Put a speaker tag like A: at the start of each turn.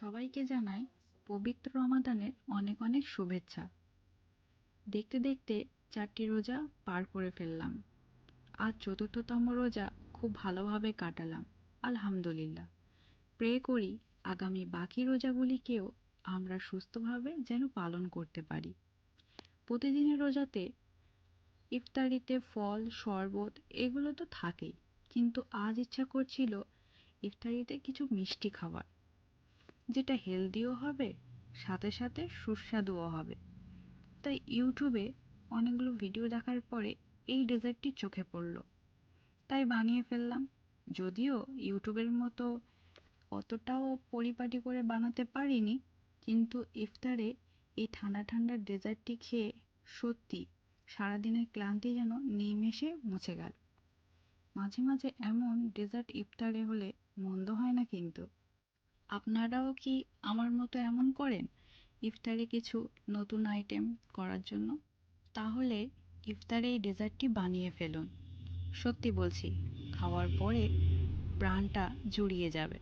A: সবাইকে জানাই পবিত্র রমাদানের অনেক অনেক শুভেচ্ছা। দেখতে দেখতে চারটি রোজা পার করে ফেললাম। আজ চতুর্থতম রোজা খুব ভালোভাবে কাটালাম, আলহামদুলিল্লাহ। প্রে করি আগামী বাকি রোজাগুলিকেও আমরা সুস্থভাবে যেন পালন করতে পারি। প্রতিদিনের রোজাতে ইফতারিতে ফল, শরবত এগুলো তো থাকেই, কিন্তু আজ ইচ্ছা করছিল ইফতারিতে কিছু মিষ্টি খাবার যেটা হেলদিও হবে, সাথে সাথে সুস্বাদুও হবে। তাই ইউটিউবে অনেকগুলো ভিডিও দেখার পরে এই ডেজার্টটি চোখে পড়ল। তাই বানিয়ে ফেললাম। যদিও ইউটিউবের মতো অতটাও পরিপাটি করে বানাতে পারিনি, কিন্তু ইফতারে এই ঠান্ডা ঠান্ডা ডেজার্টটি খেয়ে সত্যি সারাদিনের ক্লান্তি যেন নিমেষে মুছে গেল। মাঝে মাঝে এমন ডেজার্ট ইফতারে হলে মন্দ হয় না কিন্তু। আপনারাও কি আমার মতো এমন করেন ইফতারে কিছু নতুন আইটেম করার জন্য? তাহলে ইফতারে এই ডেজার্টটি বানিয়ে ফেলুন। সত্যি বলছি, খাওয়ার পরে প্রাণটা জুড়িয়ে যাবে।